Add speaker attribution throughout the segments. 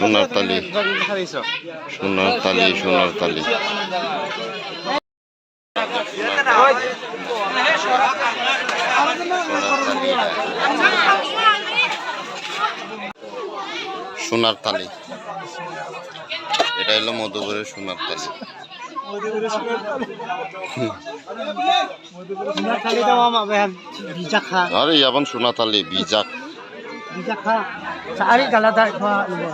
Speaker 1: সোনার তালি। সোনার তালি সোনার তালি। সোনার তালি। এটা হলো মধুপুরের সোনার তালি।
Speaker 2: Suna kali daw mama bayan da ko ilo.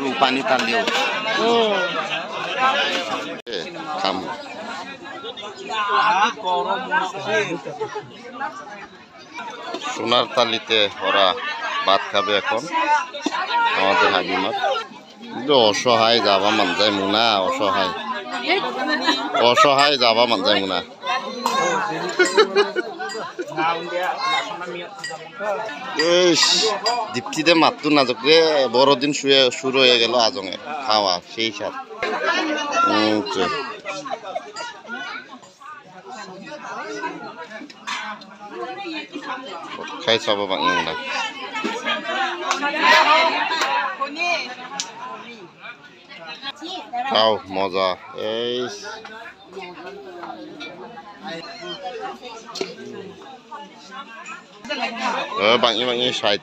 Speaker 1: Rupani তালিও
Speaker 2: Oh.
Speaker 1: খাম সোনার তালিতে ওরা ভাত খাবে এখন। আমাদের হাবিমার অসহায় যাবা মান যায় মুনা, অসহায়। অসহায় যাবা মান যায় মুনা। দীপ্তিতে মাততো নাজক রে, বড়দিন শুয়ে শুরু হয়ে গেল আজঙে। খাওয়া, সেই তো। খাই চাব না খাও মজা এই বাঙি বাঙি সাইড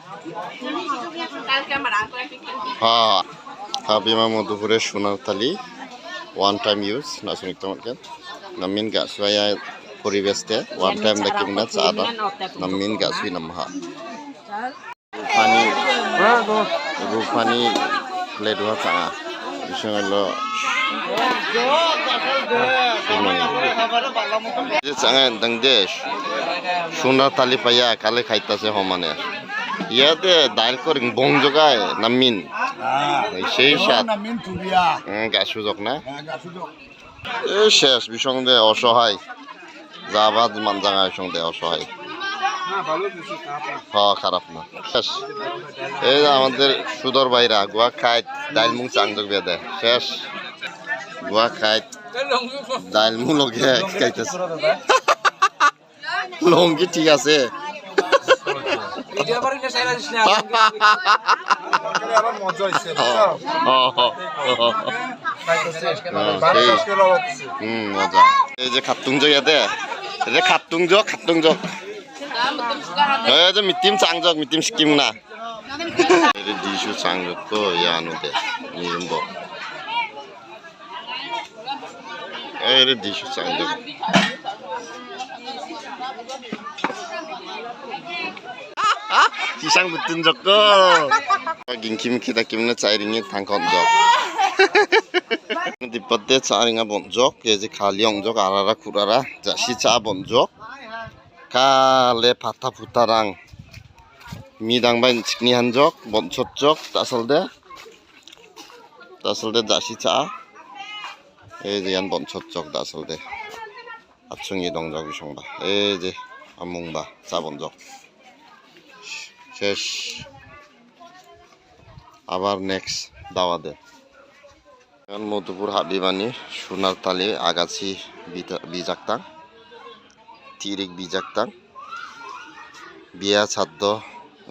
Speaker 1: হ্যাঁ Habima Madhupure Sonar Tali one time use nasunik tamatkan namin ga suaya পরিবেশ তে one time da kimna chada namin rupani plate wa changa bisang চাঙা দেশ সোনার তালি পাইয়া কালে খাইতাছে সমানে ইয়াতে দাইল করি বং জগায় নামিন সেই সাত
Speaker 3: নামিন
Speaker 1: সুযোগ না শেষ বিসঙ্গে অসহায় যাবাদ মানজাঙা সঙ্গে অসহায় হ খারাপ না। শেষ। এই যে আমাদের সুদর বাইরা গুয়া খাই ডাইল মুং চাংজক বেদে শেষ। গুয়া খাই ডাইল মুং লগে খাইতেছে। লঙ্গি ঠিক আছে।
Speaker 3: আবার মজা হইছে
Speaker 1: হ, হ, হ, হ, হ। সেই হুম মজা। এই যে খাতুং যে খাতুং জগ খাতুং জগ ए मितिम चाङजक मितिम सिक्किम ना दिसु चाङजक को यानु दे निरम्ब ए रे दिसु चाङजक 기상 붙은 적고 김키미키다 김나 짜이링이 단건 적. 디빠때 짜이링아 본적 예지 갈리 영적 아라라 구라라 자시 짜 본적. kale patha putarang midang bain chikni hanjok bonchot jok tasalde tasalde dashi cha এই যে ইয়ান বনছত জক দাসলদে আচুঙি দং জক সংবা এই যে আমুংবা চাবন জক শেষ আবার নেক্সট দাওয়া দে মধুপুর হাবিবানি সোনার তালে আগাছি বিজাক্তাং তিরিক বিজাক্তাং বিয়া ছাদ্য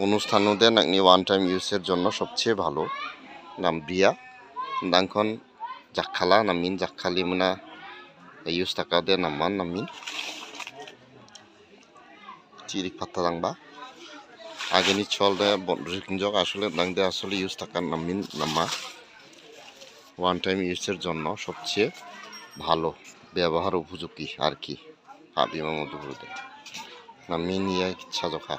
Speaker 1: অনুষ্ঠানুদে নাকনি ওয়ান টাইম ইউজের জন্য সবচেয়ে ভালো। নাম বিয়া। দাংখন জাখালা নামিন জাখালি মোনা। ইউজ থাকা দে নামান নামিন চিরিক পাত্তা দাংবা। আগেনি চলদে বন্ধুজক আসলে দাংদে আসলে ইউজ থাকার নামিন নামা ওয়ান টাইম ইউজের জন্য সবচেয়ে ভালো ব্যবহার উপযোগী আর কি। হাবিমা মধুপুরতে নামিন ইয়া ইচ্ছা জখা